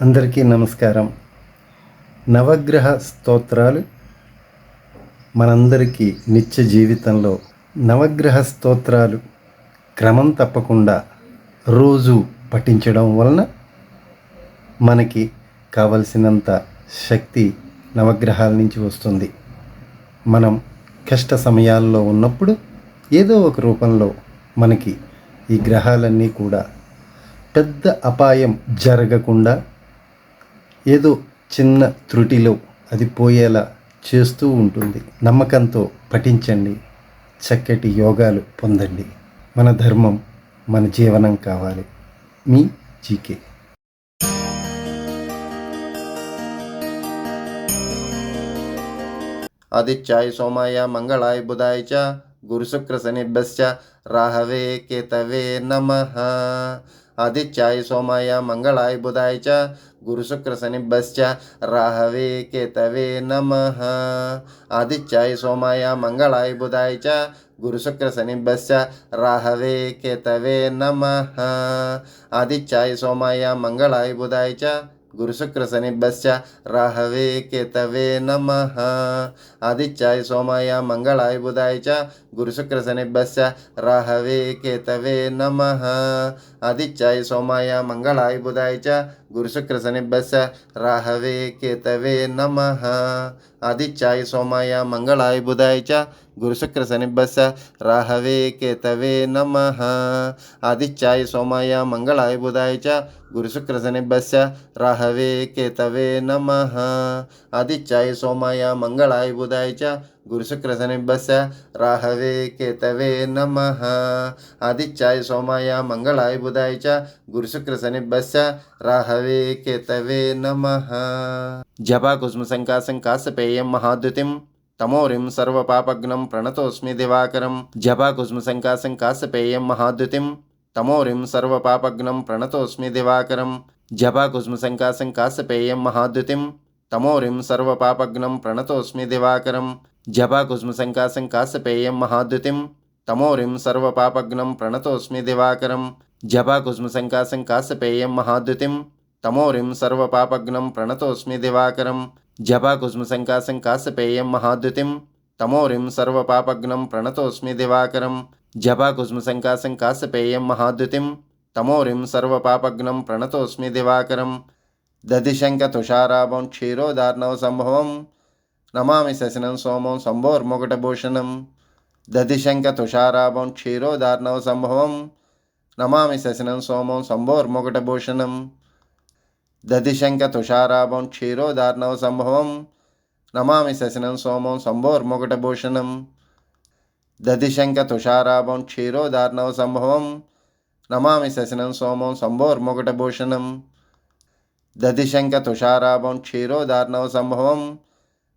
అందరికీ నమస్కారం. నవగ్రహ స్తోత్రాలు మనందరికీ నిత్య జీవితంలో నవగ్రహ స్తోత్రాలు క్రమం తప్పకుండా రోజు పఠించడం వలన మనకి కావలసినంత శక్తి నవగ్రహాల నుంచి వస్తుంది. మనం కష్ట సమయాల్లో ఉన్నప్పుడు ఏదో ఒక రూపంలో మనకి ఈ గ్రహాలన్నీ కూడా పెద్ద అపాయం జరగకుండా ఏదో చిన్న త్రుటిలో అది పోయేలా చేస్తూ ఉంటుంది నమ్మకంతో పఠించండి చక్కటి యోగాలు పొందండి మన ధర్మం మన జీవనం కావాలి మీ జీకే आदित्याय सोमाय मंगलाय बुधाय च गुरुशुक्रशनिभ्यश्च राहवे केतवे नमः आदित्याय सोमाय मंगलाय बुधाय च गुरुशुक्रशनिभ्यश्च राहवे केतवे नमः। आदित्याय सोमाय, मंगलाय बुधाय च गुरुशुक्रशनिभ्यश्च राहवे केतवे नमः। आदित्याय सोमाय, मंगलाय बुधाय च गुरुशुक्रशनिभ्यश्च राहवे केतवे नमः। आदित्याय सोमाय, मंगलाय बुधाय च गुरुशुक्रशनिभ्यश्च राहवे केतवे नमः। आदित्याय सोमाय, मंगलाय बुधाय च गुरुशुक्रशनिभ्यश्च राहवे केतवे नमः। आदित्याय सोमाय, मंगलाय बुधाय च। गुरुशुक्रशनिभ्यश्च राहवे केतवे नमः। आदित्याय सोमाय, मंगलाय बुधाय च। गुरुशुक्रशनिभ्यश्च राहवे केतवे नमः। आदित्याय सोमाय, मंगलाय बुधाय च। గురుశుక్ర శనిబస్య రాహవే కేతవే నమ. ఆదిత్యాయ సోమాయ మంగళాయ బుధాయ મંગળાય બુધાય ચ ગુરુશુક્રશનિભ્ય રાહવે કેતવે નમઃ సంకాశం కాశపేయం మహాద్యుతిం తమోరిం సర్వపాపగ్నం ప్రణతోస్మి దివాకరం. జపా కాశపేయం మహాద్యుతిం తమోరిం సర్వపాపగ్నం ప్రణతోస్మి దివాకరం. జపా కాశపేయం మహాద్యుతిం తమోరిం సర్వపాపగ్నం ప్రణతోస్మి దివాకరం. జపాకుస్మశంకాశం కాశపేయం మహాద్యుతిం తమోరిం సర్వపాపగ్నం ప్రణతోస్మి దివాకరం. జపాకుస్మశంకాశం కాశపేయం మహాద్యుతిం తమోరిం సర్వపాపగ్నం ప్రణతోస్మి దివాకరం. జపాకుస్మశంకాశం కాశపేయం మహాద్యుతిం తమోరిం సర్వపాపగ్నం ప్రణతోస్మి దివాకరం. జపాకుస్మశంకాశం కాశపేయం మహాద్యుతిం తమోరిం సర్వపాపగ్నం ప్రణతోస్మి దివాకరం. దదిశంకతుషారాభం క్షీరోదార్ణవ సంభవం నమామి శశనం సోమం శంభోర్ముకుటభూషణం దతిశంక తుషారాభం క్షీరోదార్ణవ సంభవం. నమామి శశనం సోమం శంభోర్ముకుటభూషణం దతిశంక తుషారాభం క్షీరోదార్ణవ సంభవం. నమామి శశనం సోమం శంభోర్ముకుటభూషణం దతిశంక తుషారాభం క్షీరోదార్ణవ సంభవం. నమామి శశనం సోమం శంభోర్ముకుటభూషణం దతిశంక తుషారాభం క్షీరోదార్ణవ సంభవం.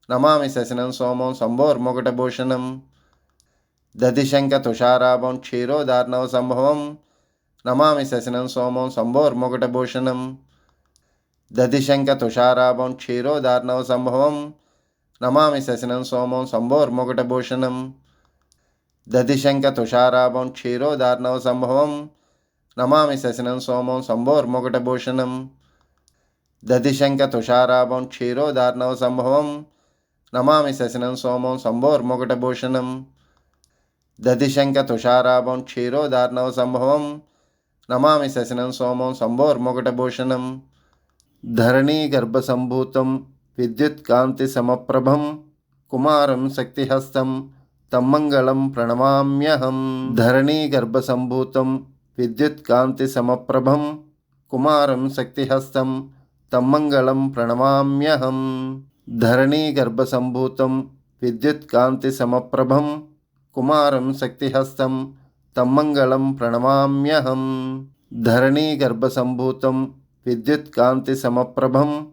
నమామి శశనం సోమం శంభోర్ముకుటభూషణం దధిశంక తుషారాభం క్షీరోదార్ణవ సంభవం. నమామి శశనం సోమం శంభోర్ముకుటభూషణం దధిశంక తుషారాభం క్షీరోదార్ణవ సంభవం. నమామి శశనం సోమం శంభోర్ముకుటభూషణం దధిశంక తుషారాభం క్షీరోదార్ణవ సంభవం. నమామి శశనం సోమం శంభోర్ముకుటభూషణం దధిశంక తుషారాభం క్షీరోదార్ణవ సంభవం. నమామి శశనం సోమం శంభోర్ముకుటభూషణం దధిశంక తుషారాభం క్షీరోదార్ణవ సంభవం. నమామి శశనం సోమం శంభోర్ముకుటభూషణం ధరణీ గర్భసంభూతం విద్యుత్కాంతి సమప్రభం కుమారం శక్తిహస్తం తమ్మంగళం ప్రణమామ్యహం. ధరణీ గర్భసంభూతం విద్యుత్కాంతి సమప్రభం కుమారం శక్తిహస్తం తమ్మంగళం ప్రణమామ్యహం. धरणीगर्भसम्भूतं विद्युत्कान्तिसमप्रभं कुमारं शक्तिहस्तं तं मङ्गलं प्रणमाम्यहं। धरणीगर्भसम्भूतं विद्युत्कान्तिसमप्रभं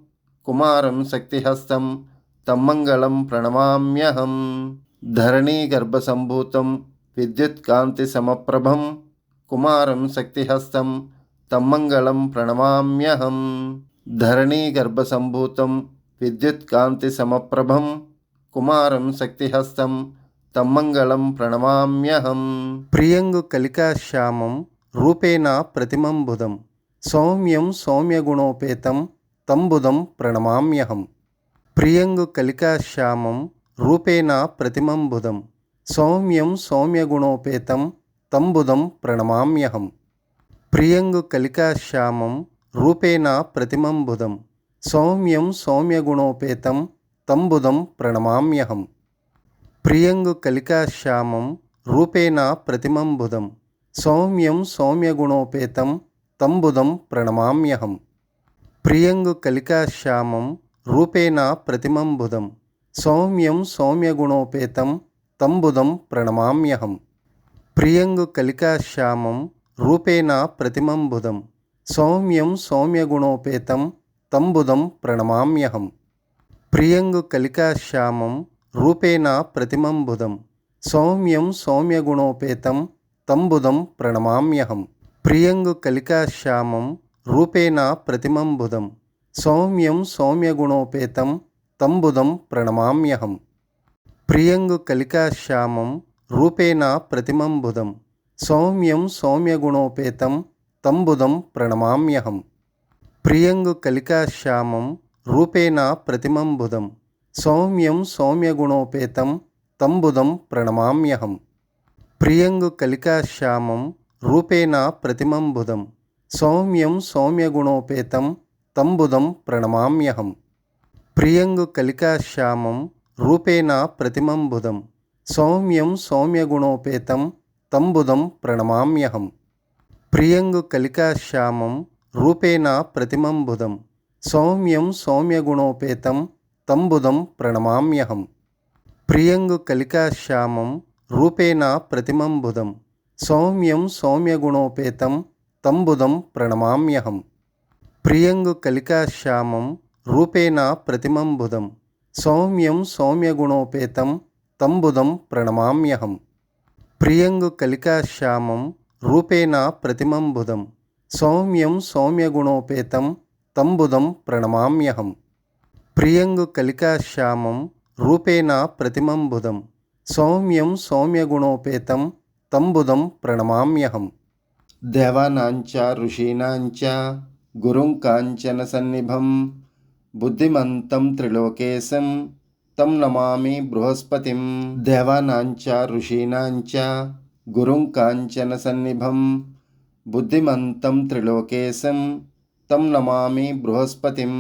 कुमारं शक्तिहस्तं तं मङ्गलं प्रणमाम्यहं। धरणीगर्भसम्भूतं विद्युत्कान्तिसमप्रभं कुमारं शक्तिहस्तं तं मङ्गलं प्रणमाम्यहं। धरणीगर्भसम्भूतं విద్యుత్కాంతి సమప్రభం కుమారం శక్తిహస్తం తమ్మంగళం ప్రణమామ్యహం. ప్రియంగు కలికాశ్యామం రూపేణ ప్రతిమంబుధం సౌమ్యం సౌమ్యగుణోపేతం తంబుధం ప్రణమామ్యహం. ప్రియంగు కలికాశ్యామం రూపేణ ప్రతిమంబుధం సౌమ్యం సౌమ్యగుణోపేతం తంబుధం ప్రణమామ్యహం. ప్రియంగు కలికాశ్యామం రూపేణ ప్రతిమంబుధం సౌమ్యం సౌమ్యగుణోపేతం తంబుదం ప్రణమామ్యహం. ప్రియంగు కలికాశ్యామం రూపేణ ప్రతిమంబుదం. సౌమ్యం సౌమ్యగుణోపేతం తంబుదం ప్రణమామ్యహం. ప్రియంగు కలికాశ్యామం రూపేణ ప్రతిమంబుదం. సౌమ్యం సౌమ్యగుణోపేతం తంబుదం ప్రణమామ్యహం. ప్రియంగు కలికాశ్యామం రూపేణ ప్రతిమంబుదం. సౌమ్యం సౌమ్యగుణోపేతం తంబుదం ప్రణమామ్యహం. ప్రియంగు కలికాశ్యామం రూపేణ ప్రతిమంబుదం. సౌమ్యం సౌమ్యగుణోపేతం తంబుదం ప్రణమామ్యహం. ప్రియంగు కలికాశ్యామం రూపేణ ప్రతిమంబుదం. సౌమ్యం సౌమ్యగుణోపేతం తంబుదం ప్రణమామ్యహం. ప్రియంగు కలికాశ్యామం రూపేణ ప్రతిమంబుదం. సౌమ్యం సౌమ్యగుణోపేతం తంబుదం ప్రణమామ్యహం. ప్రియంగు కలికాశ్యామం రూపేణ ప్రతిమంబుదం సౌమ్యం సౌమ్యగుణోపేతం తంబుధం ప్రణమామ్యహం. ప్రియంగు కలికాశ్యామం రూపేణ ప్రతిమంబుదం సౌమ్యం సౌమ్యగుణోపేతం తంబుధం ప్రణమామ్యహం. ప్రియంగు కలికాశ్యామం రూపేణ ప్రతిమంబుదం సౌమ్యం సౌమ్యగుణోపేతం తంబుధం ప్రణమామ్యహం. ప్రియంగు కలికాశ్యామం రూపేణ ప్రతిమంబుదం సౌమ్యం సౌమ్యగుణోపేతం తంబుదం ప్రణమామ్యహం. ప్రియంగు కలికాశ్యామం రూపేణ ప్రతిమంబుదం సౌమ్యం సౌమ్యగుణోపేతం తంబుదం ప్రణమామ్యహం. ప్రియంగు కలికాశ్యామం రూపేణ ప్రతిమంబుదం సౌమ్యం సౌమ్యగుణోపేతం తంబుదం ప్రణమామ్యహం. ప్రియంగు కలికాశ్యామం రూపేణ ప్రతిమంబుదం సౌమ్యం సౌమ్యగుణోపేతం తంబుదం ప్రణమామ్యహం. ప్రియంగు కలికాశ్యామం రూపేణ ప్రతిమంబుదం సౌమ్యం సౌమ్యగుణోపేతం తంబుదం ప్రణమామ్యహం. దేవానాంచ ఋషీణాంచ గురుం కాంచన సన్నిభం బుద్ధిమంతం త్రిలోకేశం తం నమామి బృహస్పతిం. దేవానాంచ ఋషీణాంచ గురుం కాంచన సన్నిభం बुद्धिमन्तं त्रिलोकेशं तं नमामि बृहस्पतिं।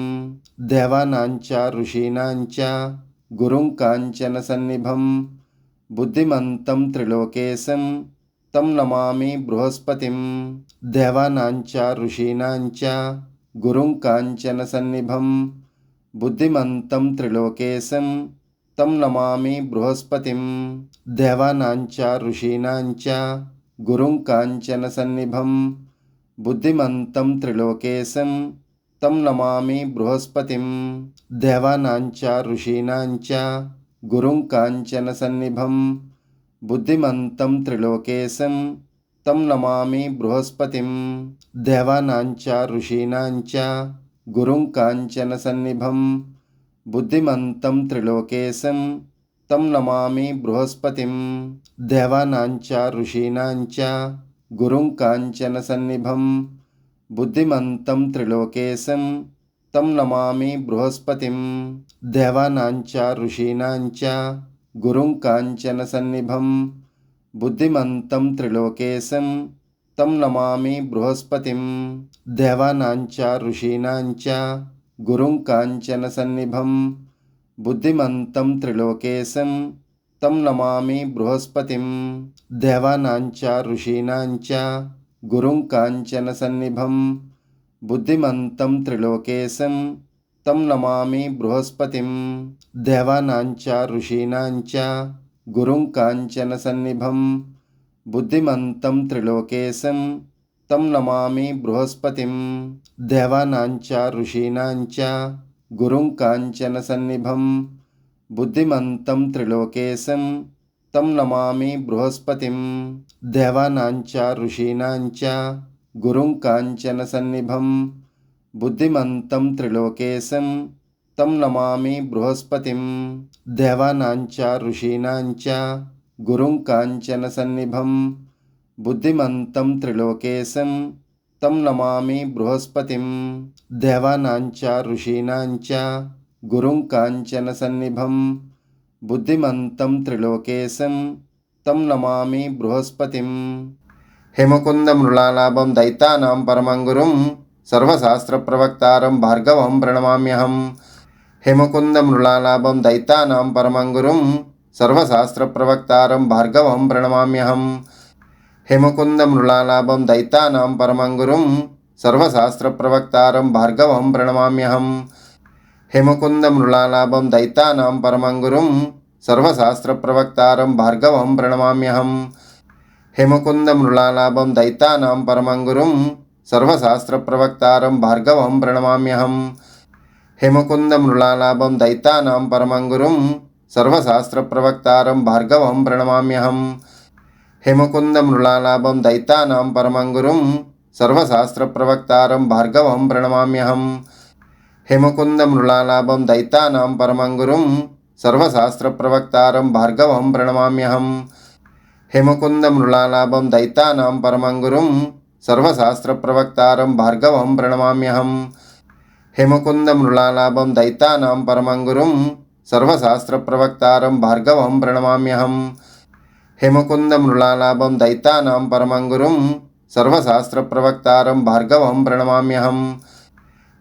देवानाञ्च ऋषीणाञ्च गुरुं काञ्चन सन्निभं। बुद्धिमन्तं त्रिलोकेशं तं नमामि बृहस्पतिं। देवानाञ्च ऋषीणाञ्च गुरुं काञ्चन सन्निभं। बुद्धिमन्तं त्रिलोकेशं तं नमामि बृहस्पतिं। देवानाञ्च ऋषीणाञ्च गुरुं काञ्चनसन्निभं बुद्धिमन्तं त्रिलोकेशं तं नमामि बृहस्पतिं। देवानाञ्च ऋषीणाञ्च गुरुं काञ्चनसन्निभं बुद्धिमन्तं त्रिलोकेशं तं नमामि बृहस्पतिं। देवानाञ्च ऋषीणाञ्च गुरुं काञ्चनसन्निभं बुद्धिमन्तं त्रिलोकेशं तं नमामि बृहस्पतिं। देवानाञ्च ऋषीणाञ्च गुरुं काञ्चनसन्निभं बुद्धिमन्तं त्रिलोकेशं। तं नमामि बृहस्पतिं। देवानाञ्च ऋषीणाञ्च गुरुं काञ्चन सन्निभं। बुद्धिमन्तं त्रिलोकेशं। तं नमामि बृहस्पतिं। देवानाञ्च ऋषीणाञ्च गुरुं काञ्चनसन्निभं बुद्धिमन्तं त्रिलोकेशं तं नमामि बृहस्पतिं। देवानाञ्च ऋषीणाञ्च गुरुं काञ्चन सन्निभं। बुद्धिमन्तं त्रिलोकेशं तं नमामि बृहस्पतिं। देवानाञ्च ऋषीणाञ्च गुरुं काञ्चन सन्निभं। बुद्धिमन्तं त्रिलोकेशं तं नमामि बृहस्पतिं। देवानाञ्च ऋषीणाञ्च गुरुं काञ्चनसन्निभं बुद्धिमन्तं त्रिलोकेशं तं नमामि बृहस्पतिं। देवानाञ्च ऋषीणाञ्च गुरुं काञ्चनसन्निभं बुद्धिमन्तं त्रिलोकेशं तं नमामि बृहस्पतिं। देवानाञ्च ऋषीणाञ्च गुरुं काञ्चनसन्निभं बुद्धिमन्तं त्रिलोकेशं తం నమామి బృహస్పతిం దేవానాంచ ఋషీణాంచ గురుం కాంచన సన్నిభం బుద్ధిమంతం త్రిలోకేశం తం నమామి బృహస్పతిం హేమకుంద మృళాలాభం దైతానాం పరమం గురుం సర్వశాస్త్రప్రవక్తారం భార్గవం ప్రణమామ్యహం హేమకుంద మృళాలాభం దైతానాం పరమం గురుం సర్వశాస్త్రప్రవక్తారం భార్గవం ప్రణమామ్యహం హిమకుంద మృళాలాభం దైతానాం పరమంగురుం సర్వశాస్త్రప్రవక్తారం భార్గవం ప్రణమామ్యహం. హిమకుంద మృళాలాభం దైతానాం పరమంగురుం సర్వశాస్త్రప్రవక్తారం భార్గవం ప్రణమామ్యహం. హిమకుంద మృళాలాభం దైతానాం పరమంగురుం సర్వశాస్త్రప్రవక్తారం భార్గవం ప్రణమామ్యహం. హిమకుంద మృళాలాభం దైతానాం పరమంగురుం సర్వశాస్త్రప్రవక్తారం భార్గవం ప్రణమామ్యహం. హేమకుంద మృళాలాభం దైతానాం పరమంగురుం సర్వశాస్త్ర ప్రవక్తారం భార్గవం ప్రణమామ్యహం. హేమకుంద మృళాలాభం దైతానాం పరమంగురుం సర్వశాస్త్ర ప్రవక్తారం భార్గవం ప్రణమామ్యహం. హేమకుంద మృళాలాభం దైతానాం పరమంగురుం సర్వశాస్త్ర ప్రవక్తారం భార్గవం ప్రణమామ్యహం. హేమకుంద మృళాలాభం దైతానాం పరమంగురుం సర్వశాస్త్ర ప్రవక్తారం భార్గవం ప్రణమామ్యహం. హిమకుంద మృళాలాభం దైతానాం పరమంగురుం సర్వశాస్త్ర ప్రవక్తారం భార్గవం ప్రణమామ్యహం.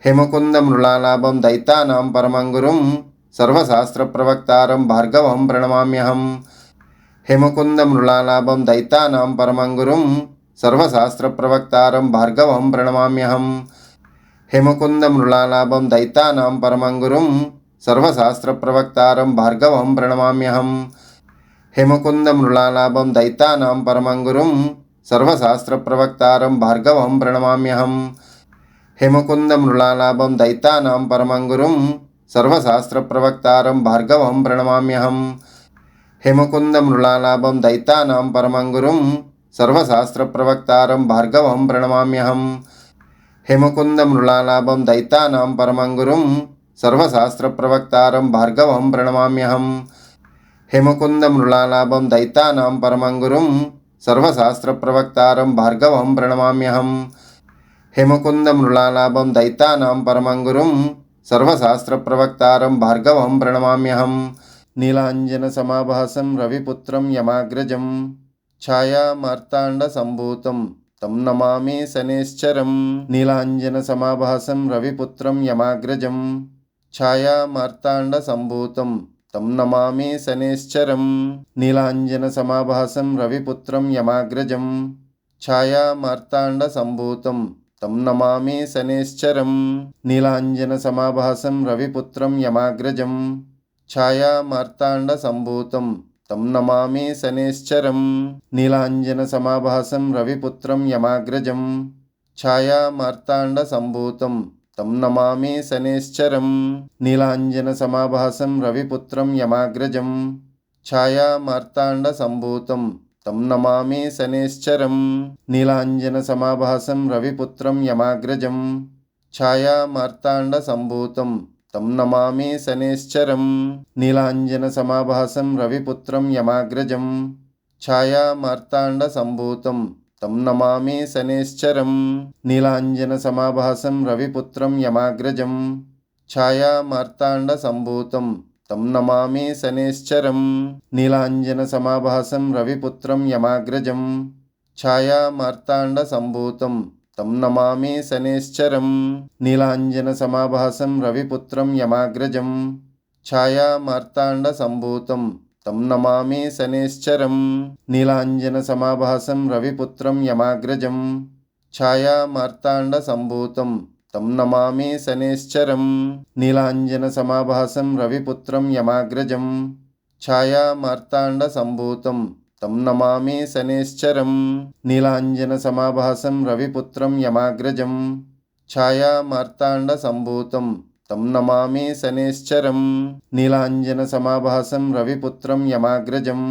హిమకుంద మృళాలాభం దైతానాం పరమంగురుం సర్వశాస్త్ర ప్రవక్తారం భార్గవం ప్రణమామ్యహం. హిమకుంద మృళాలాభం దైతానాం పరమంగురుం సర్వశాస్త్ర ప్రవక్తారం భార్గవం ప్రణమామ్యహం. హిమకుంద మృళాలాభం దైతానాం పరమంగురుం సర్వశాస్త్ర ప్రవక్తారం భార్గవం ప్రణమామ్యహం. హిమకుంద మృళాలాభం దైతానాం పరమంగురుం సర్వశాస్త్రప్రవక్తారం భార్గవం ప్రణమామ్యహం. హిమకుంద మృళాలాభం దైతానాం పరమంగురుం సర్వశాస్త్రప్రవక్తారం భార్గవం ప్రణమామ్యహం. హిమకుంద మృళాలాభం దైతానాం పరమంగురుం సర్వశాస్త్రప్రవక్తారం భార్గవం ప్రణమామ్యహం. హిమకుంద మృళాలాభం దైతానాం పరమంగురుం సర్వశాస్త్రప్రవక్తారం భార్గవం ప్రణమామ్యహం. హిమకుంద మృళాలాభం దైతానాం పరమంగురుం సర్వశాస్త్ర ప్రవక్తారం భార్గవం ప్రణమామ్యహం. హిమకుంద మృళాలాభం దైతానాం పరమంగురుం సర్వశాస్త్ర ప్రవక్తారం భార్గవం ప్రణమామ్యహం. నీలాంజన సమాభాసం రవిపుత్రం యమాగ్రజం ఛాయామార్తాండ సంభూతం తం నమామి శనేశ్చరం నీలాంజన సమాభాసం రవిపుత్రం యమాగ్రజం ఛాయామార్తాండ సంభూతం తం నమామి శనేశ్చరం నీలాంజన సమాభాసం రవిపుత్రం యమాగ్రజం ఛాయామార్తాండ సంభూతం తం నమామి శనేశ్చరం నీలాంజన సమాభాసం రవిపుత్రం యమాగ్రజం ఛాయామార్తాండ సంభూతం తం నమామి శనేశ్చరం నీలాంజన సమాభాసం రవిపుత్రం యమాగ్రజం ఛాయామార్తాండ సంభూతం తం నమామి శనేశ్చరం నీలాంజన సమాభాసం రవిపుత్రం యమాగ్రజం ఛాయామార్తాండ సంభూతం తం నమామి శనేశ్చరం నీలాంజన సమాభాసం రవిపుత్రం యమాగ్రజం ఛాయామార్తాండ సంభూతం తం నమామి శనేశ్చరం నీలాంజన సమాభాసం రవిపుత్రం యమాగ్రజం ఛాయామార్తాండ సంభూతం తం నమామి శనేశ్చరం నీలాంజన సమాభాసం రవిపుత్రం యమాగ్రజం ఛాయామార్తాండ సంభూతం తం నమామి శనేశ్చరం నీలాంజన సమాభాసం రవిపుత్రం యమాగ్రజం ఛాయామార్తాండ సంభూతం తం నమామి శనేశ్చరం నీలాంజన సమాభాసం రవిపుత్రం యమాగ్రజం ఛాయామార్తాండ సంభూతం తం నమామి శనేశ్చరం నీలాంజన సమాభాసం రవిపుత్రం యమాగ్రజం ఛాయా మార్తాండ సంభూతం తం నమామి శనేశ్చరం నీలాంజన సమాభాసం రవిపుత్రం యమాగ్రజం ఛాయా మార్తాండ సంభూతం తం నమామి శనేశ్చరం నీలాంజన సమాభాసం రవిపుత్రం యమాగ్రజం ఛాయా మార్తాండ సంభూతం తం నమామి శనేశ్చరం నీలాంజన సమాభాసం రవిపుత్రం యమాగ్రజం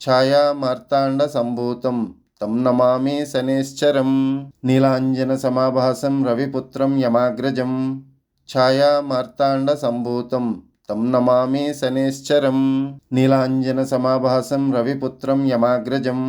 ఛాయా మార్తాండ సంభూతం తం నమామి శనేశ్చరం నీలాంజన సమాభాసం రవిపుత్రం యమాగ్రజం ఛాయా మార్తాండ సంభూతం తం నమామి శనేశ్చరం నీలాంజన సమాభాసం రవిపుత్రం యమాగ్రజం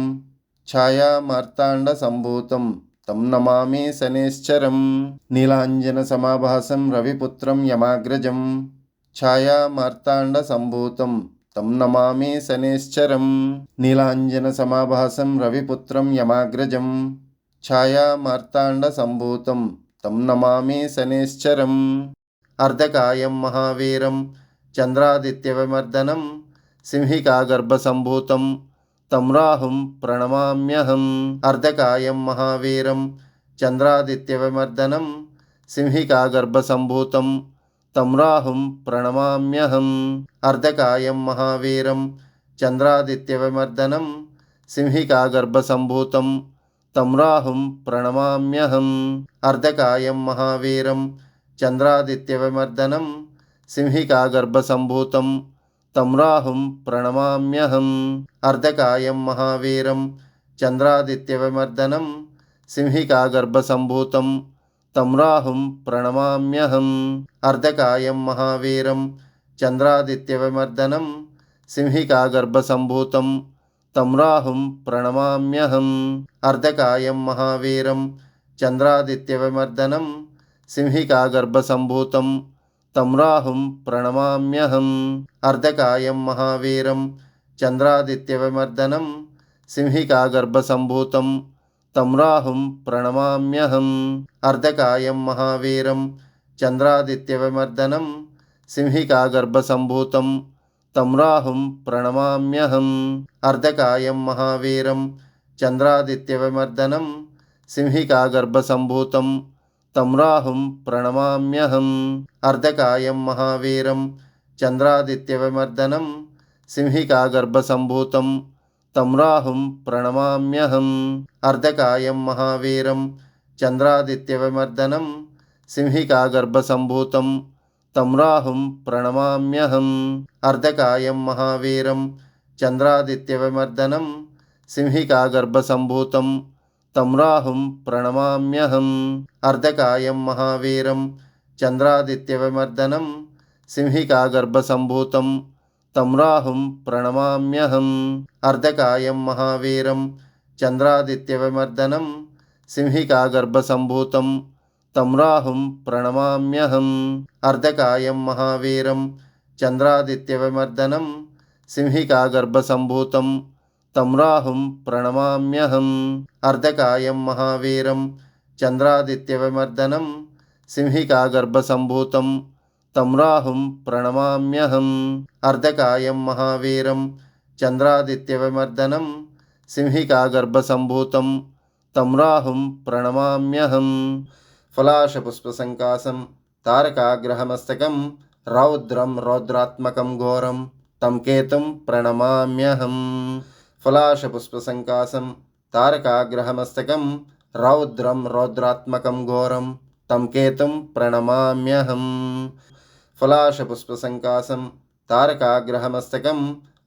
ఛాయా మార్తాండ సంభూతం తం నమామి శనేశ్చరం నీలాంజన సమాభాసం రవిపుత్రం యమాగ్రజం ఛాయామార్తాండసంభూతం తం నమామి శనేశ్చరం నీలాంజన సమాభాసం రవిపుత్రం యమాగ్రజం ఛాయామార్తాండసంభూతం తం నమామి శనేశ్చరం అర్ధకాయం మహావీరం చంద్రాదిత్యవిమర్దనం సింహికాగర్భసంభూతం తమ్రాహుం ప్రణమామ్యహం అర్ధకాయం మహావీరం చంద్రాదిత్యవిమర్దనం సింహికా గర్భసంభూతం తమ్రాహుం ప్రణమామ్యహం అర్ధకాయం మహావీరం చంద్రాదిత్యవిమర్దనం సింహికా గర్భసంభూతం తమ్రాహుం ప్రణమామ్యహం అర్ధకాయం మహావీరం చంద్రాదిత్యవిమర్దనం సింహికా గర్భసంభూతం రాహుం ప్రణమామ్యహం అర్ధకాయం మహావీరం చంద్రాదిత్యవిమర్దనం సింహికా గర్భసంభూతం రాహుం ప్రణమామ్యహం అర్ధకాయం మహావీరం చంద్రాదిత్యవిమర్దనం సింహికా గర్భసంభూతం రాహుం ప్రణమామ్యహం అర్ధకాయం మహావీరం చంద్రాదిత్యవిమర్దనం సింహికా గర్భసంభూతం రాహుం ప్రణమామ్యహం అర్ధకాయం మహావీరం చంద్రాదిత్యవిమర్దనం సింహికా గర్భసంభూతం రాహుం ప్రణమామ్యహం అర్ధకాయం మహావీరం చంద్రాదిత్యవిమర్దనం సింహికా గర్భసంభూతం రాహుం ప్రణమామ్యహం అర్ధకాయం మహావీరం చంద్రాదిత్యవిమర్దనం సింహికా గర్భసంభూతం రాహుం ప్రణమామ్యహం అర్ధకాయం మహావీరం చంద్రాదిత్యవిమర్దనం సింహికా గర్భసంభూతం రాహుం ప్రణమామ్యహం అర్ధకాయం మహావీరం చంద్రాదిత్యవిమర్దనం సింహికా గర్భసంభూతం రాహుం ప్రణమామ్యహం అర్ధకాయం మహావీరం చంద్రాదిత్యవిమర్దనం సింహికా గర్భసంభూతం రాహుం ప్రణమామ్యహం అర్ధకాయం మహావీరం చంద్రాదిత్యవిమర్దనం సింహికా గర్భసంభూతం రాహుం ప్రణమామ్యహం అర్ధకాయం మహావీరం చంద్రాదిత్యవిమర్దనం సింహికా గర్భసంభూతం రాహుం ప్రణమామ్యహం అర్ధకాయం మహావీరం చంద్రాదిత్యవిమర్దనం సింహికా గర్భసంభూతం तं प्रणमाम्यहम्। अर्धकायं महावीरं चन्द्रादित्यविमर्दनं सिंहिकागर्भसम्भूतं तं प्रणमाम्यहम्। अर्धकायं महावीरं चन्द्रादित्यविमर्दनं सिंहिकागर्भसम्भूतं तं राहुं प्रणमाम्यहं फलाशपुष्पसङ्कासं तारकाग्रहमस्तकं रौद्रं रौद्रात्मकं घोरं तं केतुं प्रणमाम्यहम्। ఫలాశపుష్పసంకాసం తారకాగ్రహమస్తకం రౌద్రం రౌద్రాత్మకం ఘోరం తం కేతుం ప్రణమామ్యహం ఫలాశపుష్పసంకాసం తారకాగ్రహమస్తకం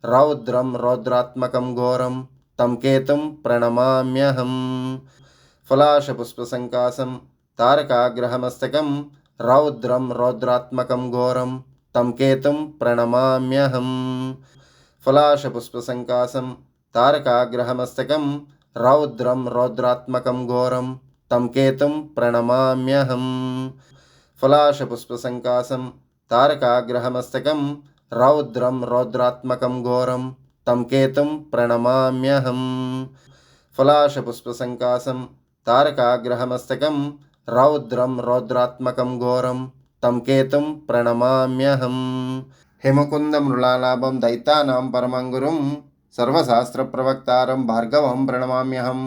రౌద్రం రౌద్రాత్మకం ఘోరం తం కేతుం ప్రణమామ్యహం ఫలాశపుష్పసంకాసం తారకాగ్రహమస్తకం రౌద్రం రౌద్రాత్మకం ఘోరం తం కేతుం ప్రణమామ్యహం ఫలాశపుష్పసంకాసం తారకాగ్రహమస్తకం రౌద్రం రౌద్రాత్మకం ఘోరం తం కేతుం ప్రణమామ్యహం ఫలాశపుష్పసంకాసం తారకాగ్రహమస్తకం రౌద్రం రౌద్రాత్మకం ఘోరం తం కేతుం ప్రణమామ్యహం ఫలాశపుష్పసంకాసం తారకాగ్రహమస్తకం రౌద్రం రౌద్రాత్మకం ఘోరం తం కేతుం ప్రణమామ్యహం హిమకుంద మృళాలాభం దైతానాం పరమంగురుం సర్వశాస్త్రప్రవక్తారం భార్గవం ప్రణమామ్యహం